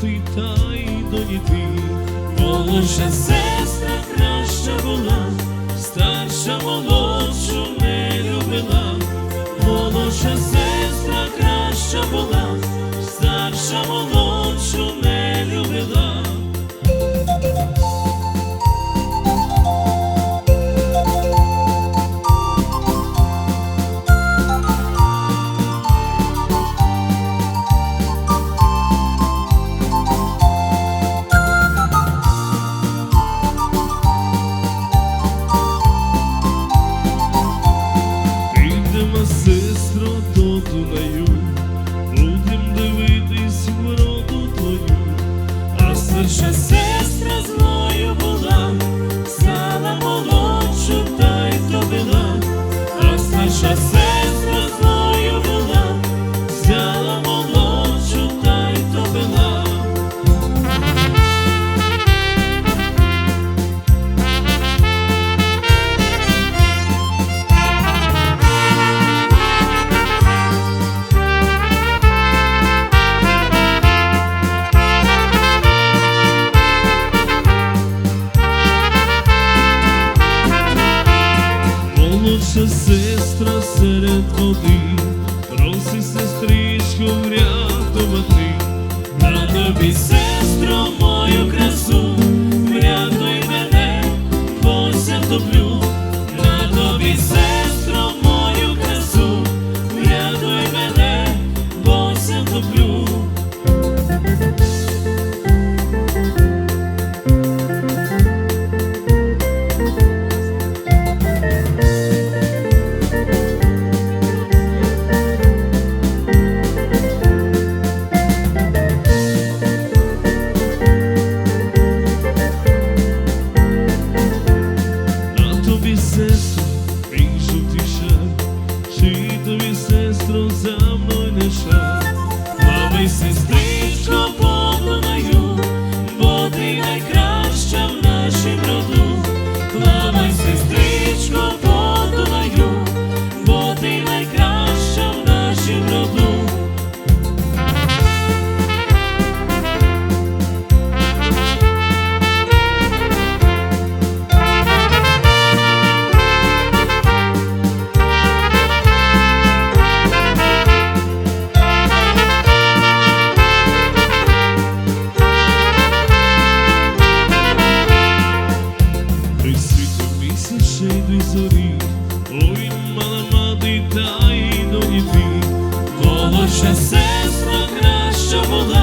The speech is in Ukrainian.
ти та й до діти, молодша сестра краща була, старша молодшу не любила, молодша сестра. Молодша сестра серед води, проси сестричку врятувати, на тобі, сестро мою краю. зорі, ой, мала мати, та й до діти, Молодша сестра краща була.